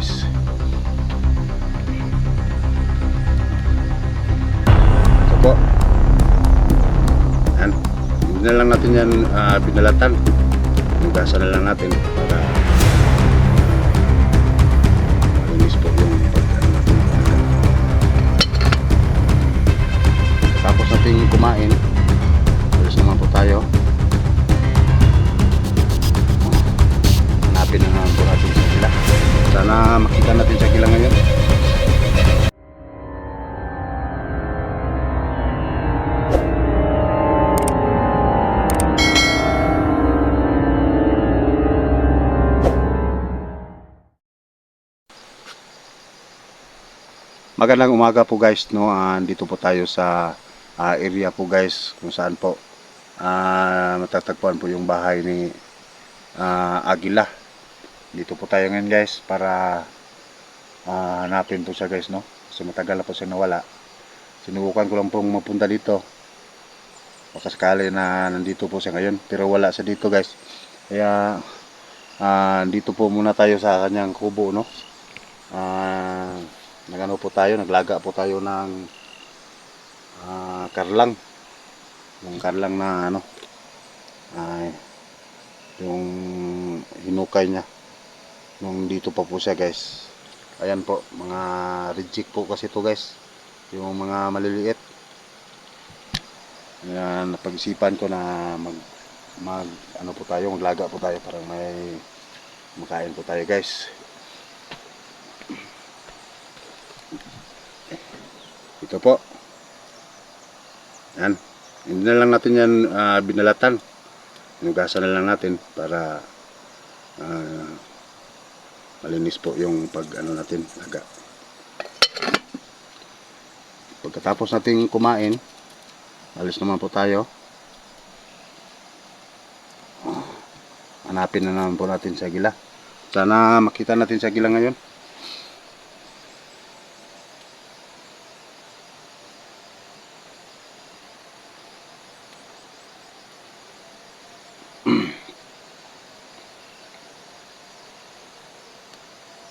guys. Ito po. Yan. Hindi na lang natin yan ah, binalatan. Hugasan na lang natin para malinis po yung pag ano natin. Tapos natin kumain. Sana makita natin sa gila ngayon. Magandang umaga po guys, no. Ah, dito po tayo sa ah, area po guys kung saan po ah, matatagpuan po yung bahay ni ah, Agila. Dito po tayo ngayon guys para ah, hanapin po siya guys, no. Kasi matagal na po siya nawala. Sinubukan ko lang pong mapunta dito. Baka sakali na nandito po siya ngayon, pero wala siya dito guys. Kaya ah, dito po muna tayo sa kanyang kubo, no. Ah, nagano po tayo, naglaga po tayo ng ah, karlang. Yung karlang na ano, ay yung hinukay niya nung dito pa po siya guys. Ayan po, mga reject po kasi to guys. Yung mga maliliit. Ayan, napag-isipan ko na mag, mag ano po tayo, maglaga po tayo para may makain po tayo guys. Ito po. Yan. Hindi na lang natin yan ah, binalatan. Inugasan na lang natin para ah, malinis po yung pag ano natin laga. Pagkatapos natin kumain, alis naman po tayo. Hanapin na naman po natin sa gila. Sana makita natin sa gila ngayon.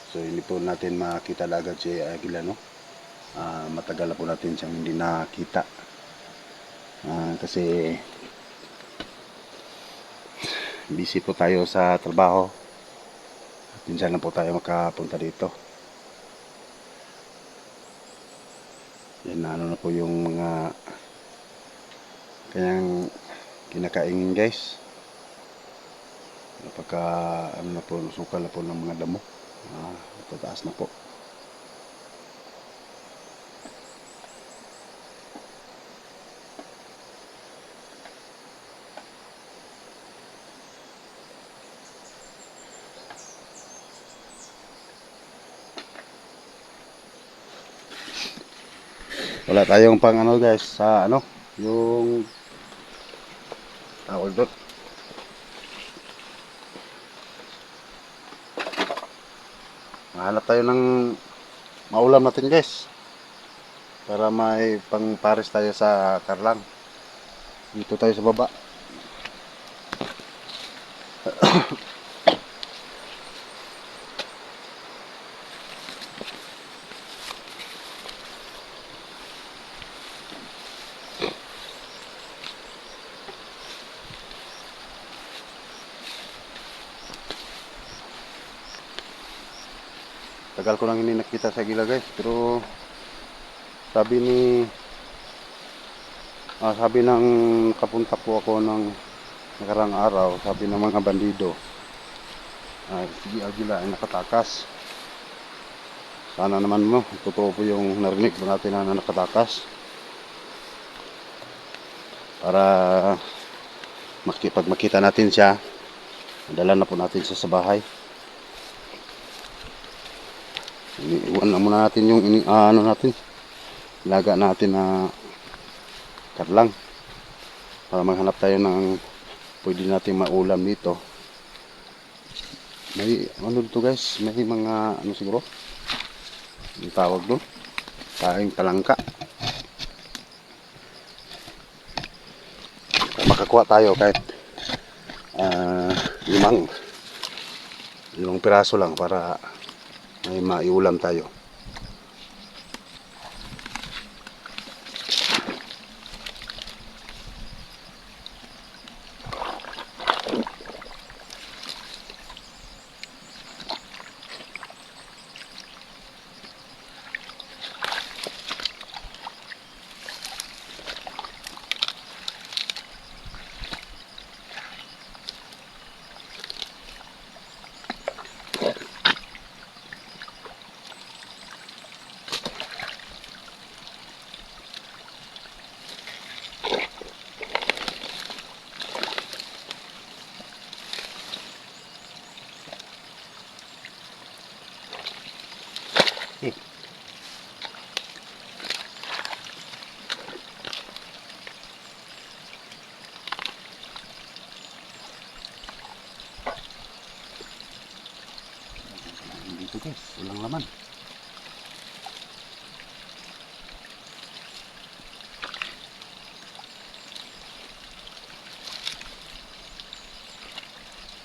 So hindi po natin makita agad si Aguila no. Ah, matagal na po natin siyang hindi nakita. Ah, kasi busy po tayo sa trabaho. Minsan na po tayo makapunta dito. Yan na ano na po yung mga kanyang kinakaingin guys. Napaka ano na po, sukal na po ng mga damo. Ah, tataas na po. Wala tayong pang ano guys sa ano, yung tawag doon. Hanap tayo ng maulam natin guys. Para may pang pares tayo sa karlang. Dito tayo sa baba. Tagal ko lang hindi nakita sa gila guys, pero sabi ni ah, sabi ng kapunta po ako ng nakarang araw, sabi ng mga bandido ay sige agila ay nakatakas. Sana naman mo, totoo po yung narinig mo natin na nakatakas. Para maki, pag makita natin siya, dala na po natin siya sa bahay. Iniwan na muna natin yung ini, ah, ano natin. Laga natin na karlang. Para maghanap tayo ng pwede natin maulam dito. May ano dito guys, may mga ano siguro. Ang tawag doon. Taing talangka. Makakuha tayo kahit ah, limang limang piraso lang para may maiulam tayo. Dito guys, walang laman.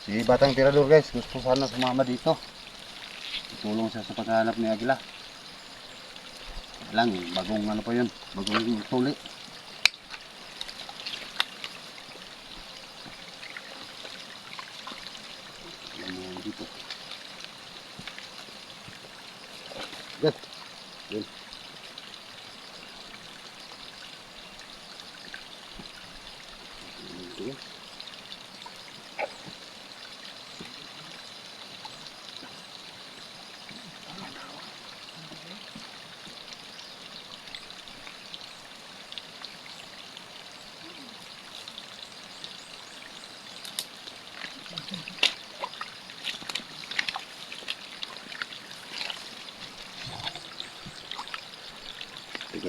Si Batang Tirador guys, gusto sana sumama dito. Tulong siya sa paghahanap ni Agila. Lang, bagong ano pa yun, bagong tuli. Ayan mo dito. Yan.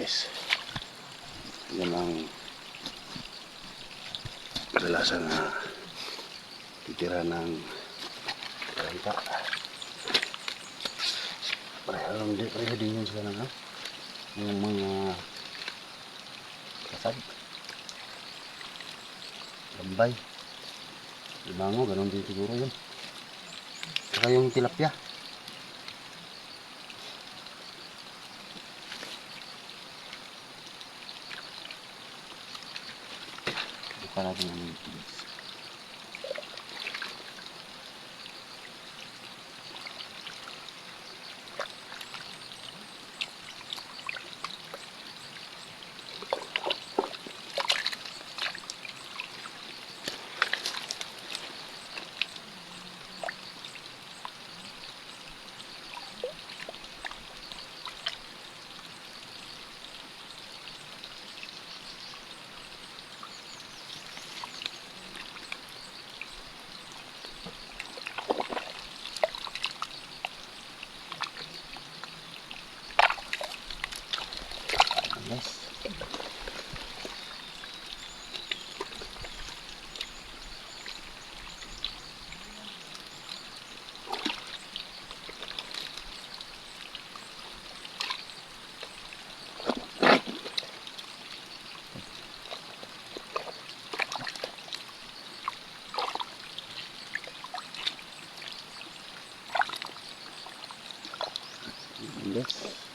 Guys. Yan ang kadalasan na titira ng karanta. Pareho lang din, pareho din yun sila ng yung mga kasag. Lambay. Libango, ganun din siguro yun. Saka yung tilapia. Buka natin ang mga guys. Guys.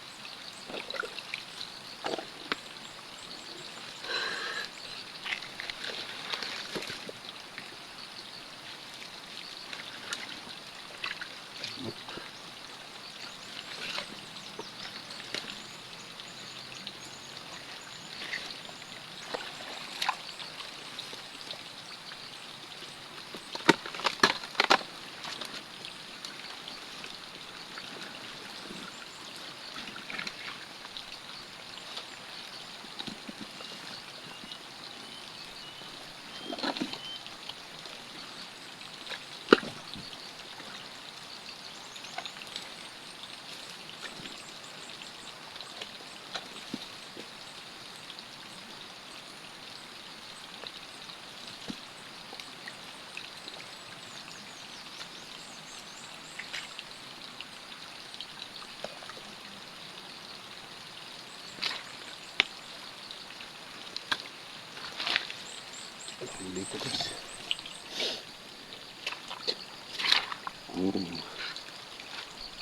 Guys. Dito guys.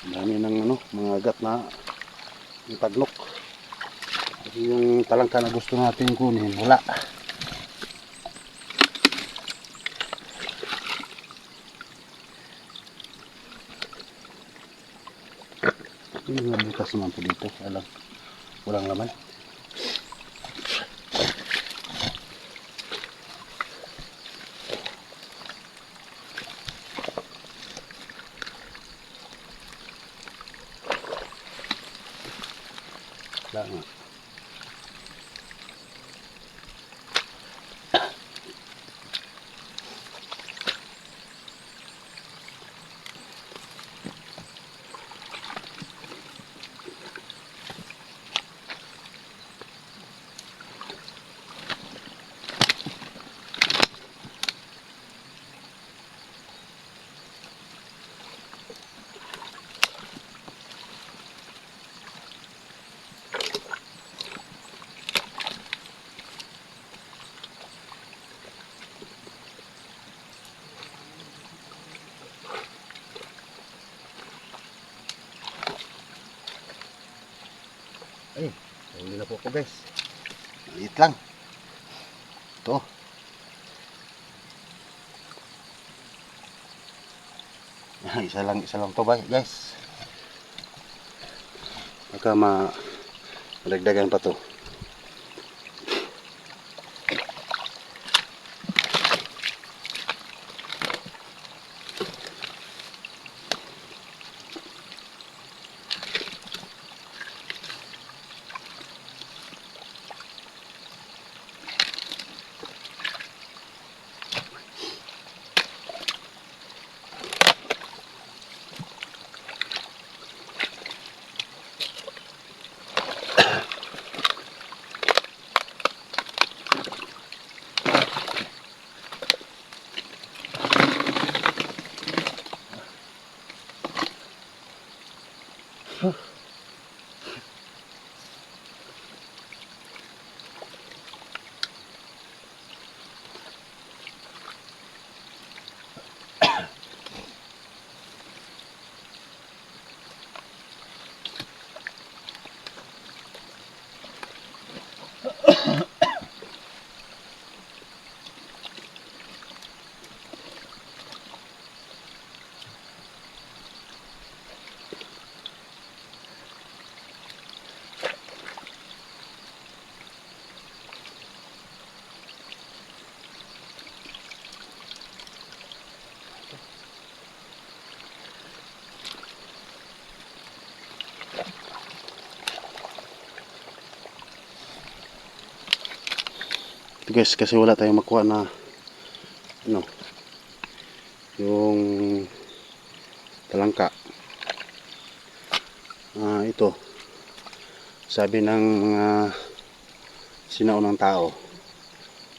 Dami ng ano, mga agat na tagnok. Yung talangka na gusto natin kunin, wala. Mga butas naman po dito, alam. Walang laman. Wala nga. Ay, ako guys. Maliit lang. Ito. Isa lang, isa lang to guys. Baka ma madagdagan pa to. Ito guys, kasi wala tayong makuha na ano yung talangka. Ah, ito. Sabi ng mga sinaunang tao,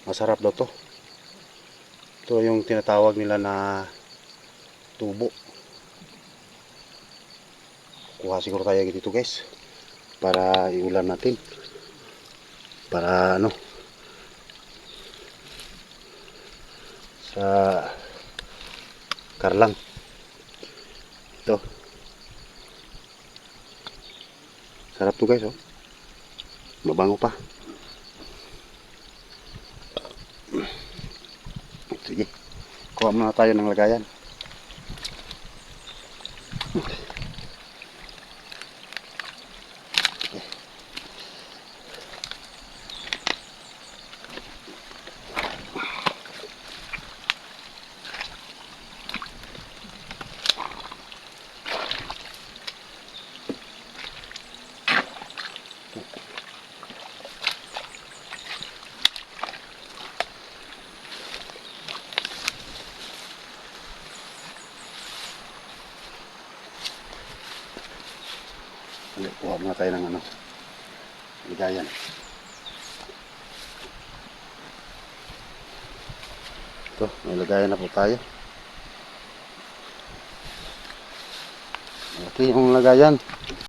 masarap daw to. Ito yung tinatawag nila na tubo. Kuha siguro tayo dito guys para iulam natin. Para ano sa Karlang. Ito. Sarap to guys, oh. Mabango pa. Sige. Kuha muna tayo ng lagayan. Muna tayo ng ano. Ligayan. Ito, may lagayan na po tayo. Malaki yung lagayan.